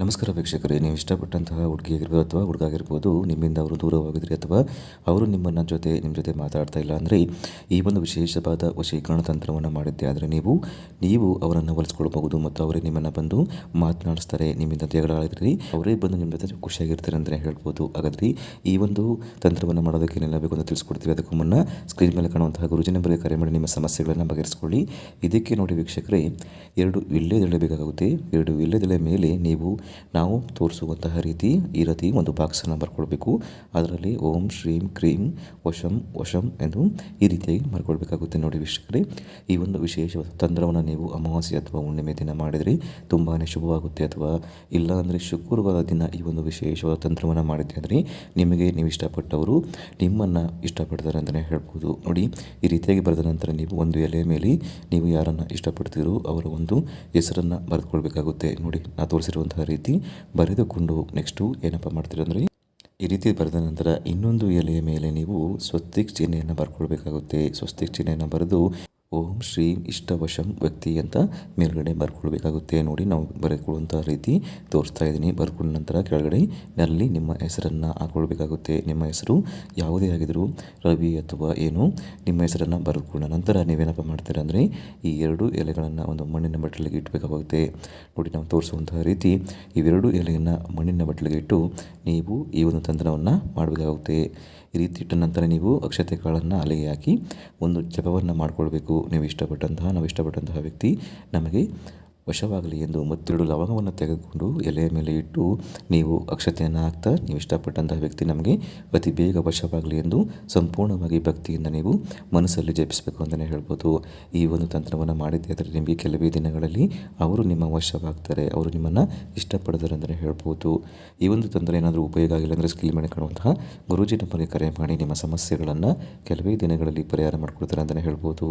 ನಮಸ್ಕಾರ ವೀಕ್ಷಕರೇ, ನೀವು ಇಷ್ಟಪಟ್ಟಂತಹ ಹುಡುಗಿ ಆಗಿರ್ಬೋದು ಅಥವಾ ಹುಡುಗ ಆಗಿರ್ಬೋದು ನಿಮ್ಮಿಂದ ಅವರು ದೂರವಾಗಿದ್ದರೆ ಅಥವಾ ಅವರು ನಿಮ್ಮನ್ನ ಜೊತೆ ನಿಮ್ಮ ಜೊತೆ ಮಾತಾಡ್ತಾ ಇಲ್ಲ ಅಂದರೆ ಈ ಒಂದು ವಿಶೇಷವಾದ ವಶೀಕರಣ ತಂತ್ರವನ್ನು ಮಾಡಿದ್ದೆ. ಆದರೆ ನೀವು ನೀವು ಅವರನ್ನು ಒಲಿಸ್ಕೊಳ್ಬಹುದು ಮತ್ತು ಅವರೇ ನಿಮ್ಮನ್ನು ಬಂದು ಮಾತನಾಡಿಸ್ತಾರೆ. ನಿಮ್ಮಿಂದ ಜಗಳಾಡಿದ್ರಿ ಅವರೇ ಬಂದು ನಿಮ್ಮ ಜೊತೆ ಖುಷಿಯಾಗಿರ್ತಾರೆ ಅಂತಲೇ ಹೇಳ್ಬೋದು. ಹಾಗಾದ್ರೆ ಈ ಒಂದು ತಂತ್ರವನ್ನು ಮಾಡೋದಕ್ಕೆ ಏನೆಲ್ಲ ಬೇಕು ಅಂತ ತಿಳಿಸ್ಕೊಡ್ತೀವಿ. ಅದಕ್ಕೂ ಮುನ್ನ ಸ್ಕ್ರೀನ್ ಮೇಲೆ ಕಾಣುವಂತಹ ಗುರುಜಿ ನಂಬರ್ಗೆ ಕರೆ ಮಾಡಿ ನಿಮ್ಮ ಸಮಸ್ಯೆಗಳನ್ನು ಬಗೆಹರಿಸ್ಕೊಳ್ಳಿ. ಇದಕ್ಕೆ ನೋಡಿ ವೀಕ್ಷಕರೇ, ಎರಡು ವಿಳ್ಳೆದೆಳೆ ಬೇಕಾಗುತ್ತೆ ಎರಡು ವಿಳ್ಳೆದೆಳೆ ಮೇಲೆ ನೀವು ನಾವು ತೋರಿಸುವಂತಹ ರೀತಿ ಈ ರೀತಿ ಒಂದು ಬಾಕ್ಸನ್ನು ಬರ್ಕೊಳ್ಬೇಕು ಅದರಲ್ಲಿ ಓಂ, ಶ್ರೀಂ, ಕ್ರೀಂ, ವಶಂ ವಶಂ ಎಂದು ಈ ರೀತಿಯಾಗಿ ಬರ್ಕೊಳ್ಬೇಕಾಗುತ್ತೆ ನೋಡಿ ವೀಕ್ಷಕರೇ. ಈ ಒಂದು ವಿಶೇಷ ತಂತ್ರವನ್ನು ನೀವು ಅಮಾವಾಸ್ಯೆ ಅಥವಾ ಹುಣ್ಣಿಮೆ ದಿನ ಮಾಡಿದರೆ ತುಂಬಾ ಶುಭವಾಗುತ್ತೆ ಅಥವಾ ಇಲ್ಲ ಅಂದರೆ ಶುಕ್ರವಾರ ದಿನ ಈ ಒಂದು ವಿಶೇಷವಾದ ತಂತ್ರವನ್ನು ಮಾಡಿದ್ದೆ ಅಂದರೆ ನಿಮಗೆ ನೀವು ಇಷ್ಟಪಟ್ಟವರು ನಿಮ್ಮನ್ನು ಇಷ್ಟಪಡ್ತಾರೆ ಅಂತಲೇ ಹೇಳ್ಬೋದು. ನೋಡಿ, ಈ ರೀತಿಯಾಗಿ ಬರೆದ ನಂತರ ನೀವು ಒಂದು ಎಲೆ ಮೇಲೆ ನೀವು ಯಾರನ್ನು ಇಷ್ಟಪಡ್ತೀರೋ ಅವರ ಒಂದು ಹೆಸರನ್ನು ಬರೆದುಕೊಳ್ಬೇಕಾಗುತ್ತೆ. ನೋಡಿ, ನಾ ತೋರಿಸಿರುವಂತಹ ರೀತಿ ಬರೆದುಕೊಂಡು ನೆಕ್ಸ್ಟು ಏನಪ್ಪ ಮಾಡ್ತೀರಿ ಅಂದರೆ, ಈ ರೀತಿ ಬರೆದ ನಂತರ ಇನ್ನೊಂದು ಎಲೆಯ ಮೇಲೆ ನೀವು ಸ್ವಸ್ತಿಕ್ ಚಿಹ್ನೆಯನ್ನು ಬರ್ಕೊಳ್ಬೇಕಾಗುತ್ತೆ. ಸ್ವಸ್ತಿಕ್ ಚಿಹ್ನೆಯನ್ನು ಬರೆದು ಓಂ ಶ್ರೀ ಇಷ್ಟವಶಂ ವ್ಯಕ್ತಿ ಅಂತ ಮೇಲ್ಗಡೆ ಬರ್ಕೊಳ್ಬೇಕಾಗುತ್ತೆ. ನೋಡಿ ನಾವು ಬರೆದುಕೊಳ್ಳುವಂಥ ರೀತಿ ತೋರಿಸ್ತಾ ಇದ್ದೀನಿ. ಬರ್ಕೊಂಡ ನಂತರ ಕೆಳಗಡೆ ನಲ್ಲಿ ನಿಮ್ಮ ಹೆಸರನ್ನು ಹಾಕೊಳ್ಬೇಕಾಗುತ್ತೆ. ನಿಮ್ಮ ಹೆಸರು ಯಾವುದೇ ಆಗಿದ್ದರೂ ರವಿ ಅಥವಾ ಏನು, ನಿಮ್ಮ ಹೆಸರನ್ನು ಬರೆದುಕೊಂಡ ನಂತರ ನೀವೇನಪ್ಪ ಮಾಡ್ತೀರಾ ಅಂದರೆ ಈ ಎರಡು ಎಲೆಗಳನ್ನು ಒಂದು ಮಣ್ಣಿನ ಬಟ್ಟಲಿಗೆ ಇಡಬೇಕಾಗುತ್ತೆ ನೋಡಿ ನಾವು ತೋರಿಸುವಂತಹ ರೀತಿ ಇವೆರಡು ಎಲೆಯನ್ನು ಮಣ್ಣಿನ ಬಟ್ಟಲಿಗೆ ಇಟ್ಟು ನೀವು ಈ ಒಂದು ತಂತ್ರವನ್ನು ಮಾಡಬೇಕಾಗುತ್ತೆ. ಈ ರೀತಿ ಇಟ್ಟ ನಂತರ ನೀವು ಅಕ್ಷತೆ ಕಾಳನ್ನು ಅಲೆಗೆ ಹಾಕಿ ಒಂದು ಜಪವನ್ನು ಮಾಡಿಕೊಳ್ಬೇಕು. ನೀವು ಇಷ್ಟಪಟ್ಟಂತಹ ನಾವು ಇಷ್ಟಪಟ್ಟಂತಹ ವ್ಯಕ್ತಿ ನಮಗೆ ವಶವಾಗಲಿ ಎಂದು ಮತ್ತೆರಡು ಲವಂಗವನ್ನು ತೆಗೆದುಕೊಂಡು ಎಲೆಯ ಮೇಲೆ ಇಟ್ಟು ನೀವು ಅಕ್ಷತೆಯನ್ನು ಹಾಕ್ತಾ ನೀವು ಇಷ್ಟಪಟ್ಟಂತಹ ವ್ಯಕ್ತಿ ನಮಗೆ ಅತಿ ಬೇಗ ವಶವಾಗಲಿ ಎಂದು ಸಂಪೂರ್ಣವಾಗಿ ಭಕ್ತಿಯಿಂದ ನೀವು ಮನಸ್ಸಲ್ಲಿ ಜಪಿಸಬೇಕು ಅಂತಲೇ ಹೇಳ್ಬೋದು. ಈ ಒಂದು ತಂತ್ರವನ್ನು ಮಾಡಿದ್ದೆ ಆದರೆ ನಿಮಗೆ ಕೆಲವೇ ದಿನಗಳಲ್ಲಿ ಅವರು ನಿಮ್ಮ ವಶವಾಗ್ತಾರೆ, ಅವರು ನಿಮ್ಮನ್ನು ಇಷ್ಟಪಡ್ತಾರೆ ಅಂತಲೇ ಹೇಳ್ಬೋದು. ಈ ಒಂದು ತಂತ್ರ ಏನಾದರೂ ಉಪಯೋಗ ಆಗಿಲ್ಲ ಅಂದರೆ ಸ್ಕಿಲ್ ಮೇಲೆ ಕಾಣುವಂತಹ ಗುರೂಜಿ ಕರೆ ಮಾಡಿ ನಿಮ್ಮ ಸಮಸ್ಯೆಗಳನ್ನು ಕೆಲವೇ ದಿನಗಳಲ್ಲಿ ಪರಿಹಾರ ಮಾಡಿಕೊಡ್ತಾರೆ ಅಂತಲೇ ಹೇಳ್ಬೋದು.